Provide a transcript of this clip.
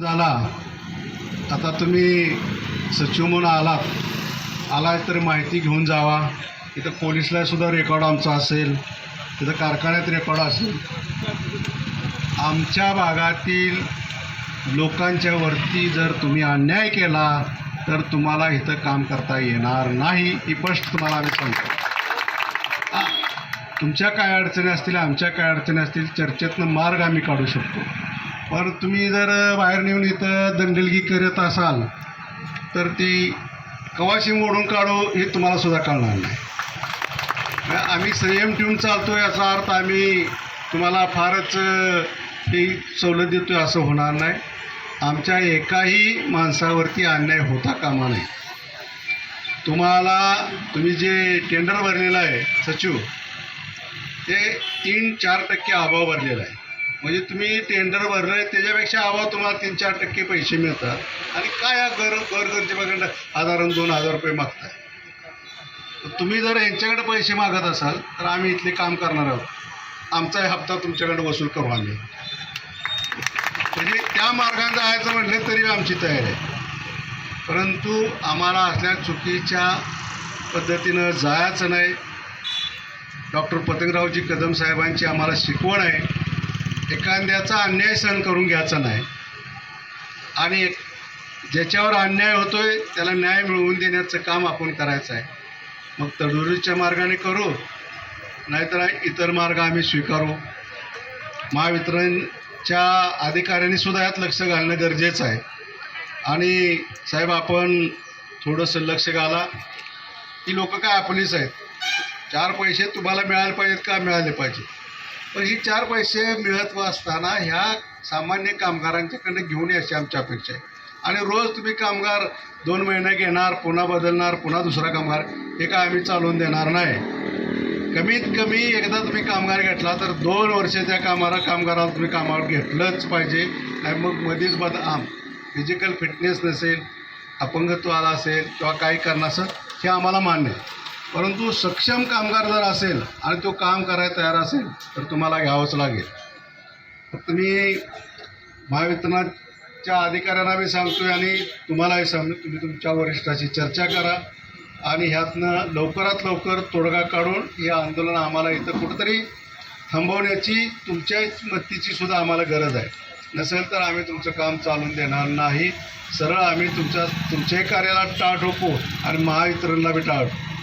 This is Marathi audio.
झाला आता तुम्ही सचिव म्हणून आलात. आलाय तर माहिती घेऊन जावा. इथं पोलिसला सुद्धा रेकॉर्ड आमचा असेल. तिथं कारखान्यात रेकॉर्ड असेल. आमच्या भागातील लोकांच्या वरती जर तुम्ही अन्याय केला तर तुम्हाला इथं काम करता येणार नाही. ही स्पष्ट तुम्हाला आम्ही सांगतो. तुमच्या काय अडचणी असतील आमच्या काय अडचणी असतील चर्चेतनं मार्ग आम्ही काढू शकतो. पण तुम्ही जर बाहेर नेऊन इथं दंडलगी करत असाल तर ती कवाशी मोडून काढू हे तुम्हाला सुद्धा कळणार नाही. आम्ही संयम ठेवून चालतो याचा अर्थ आम्ही तुम्हाला फारच अ, ही सवलत देतो असं होणार नाही. आमच्या एकाही माणसावरती अन्याय होता कामा नये. तुम्हाला तुम्ही जे टेंडर भरलेलं आहे सचिव ते तीन चार टक्के अभाव भरलेला आहे. म्हणजे तुम्ही टेंडर भरलं आहे त्याच्यापेक्षा आवा तुम्हाला तीन चार टक्के पैसे मिळतात. आणि काय या गर गरगरजेबाकडं हजारानं दोन हजार रुपये मागताय. तुम्ही जर यांच्याकडे पैसे मागत असाल तर आम्ही इथले काम करणार आहोत. आमचा हप्ता तुमच्याकडे वसूल करू आम्ही. म्हणजे त्या मार्गाने जायचं म्हटलं तरी आमची तयारी आहे. परंतु आम्हाला असल्या चुकीच्या पद्धतीनं जायचं नाही. डॉक्टर पतंगरावजी कदम साहेबांची आम्हाला शिकवण आहे. एखाद्याचा अन्याय सहन करून घ्यायचा नाही. आणि ज्याच्यावर अन्याय होतोय त्याला न्याय मिळवून देण्याचं काम आपण करायचं आहे. मग तडुरीच्या मार्गाने करू नाहीतर इतर मार्ग आम्ही स्वीकारू. महावितरणच्या अधिकाऱ्यांनी सुद्धा यात लक्ष घालणं गरजेचं आहे. आणि साहेब आपण थोडंसं लक्ष घाला. की लोक काय आपलीच आहेत. चार पैसे तुम्हाला मिळाले पाहिजेत का? मिळाले पाहिजे पण ही चार पैसे मिळत असताना ह्या सामान्य कामगारांच्याकडे घेऊन याची आमची अपेक्षा आहे. आणि रोज तुम्ही कामगार दोन महिने घेणार पुन्हा बदलणार पुन्हा दुसरा कामगार हे काय आम्ही चालवून देणार नाही. कमीत कमी एकदा तुम्ही कामगार घेतला तर दोन वर्ष त्या कामाला कामगाराला तुम्ही कामावर घेतलंच पाहिजे. आणि मग मध्येच बद आम फिजिकल फिटनेस नसेल अपंगत्व आला असेल किंवा काही करणं असं हे आम्हाला मान्य आहे. परंतु सक्षम कामगार जर असेल आणि तो काम करायला तयार असेल तर तुम्हाला घ्यावंच लागेल. फक्त मी महावितरणाच्या अधिकाऱ्यांना बी सांगतोय आणि तुम्हालाही सांगतो तुम्ही तुमच्या वरिष्ठाची चर्चा करा आणि ह्यातनं लवकरात लवकर तोडगा काढून हे आंदोलन आम्हाला इथं कुठंतरी थांबवण्याची तुमच्या मतीची सुद्धा आम्हाला गरज आहे. नसेल तर आम्ही तुमचं काम चालून देणार नाही. सरळ आम्ही तुमच्या तुमच्याही कार्याला टाळ ठोकू आणि महावितरणला बी टाळ ठोकू.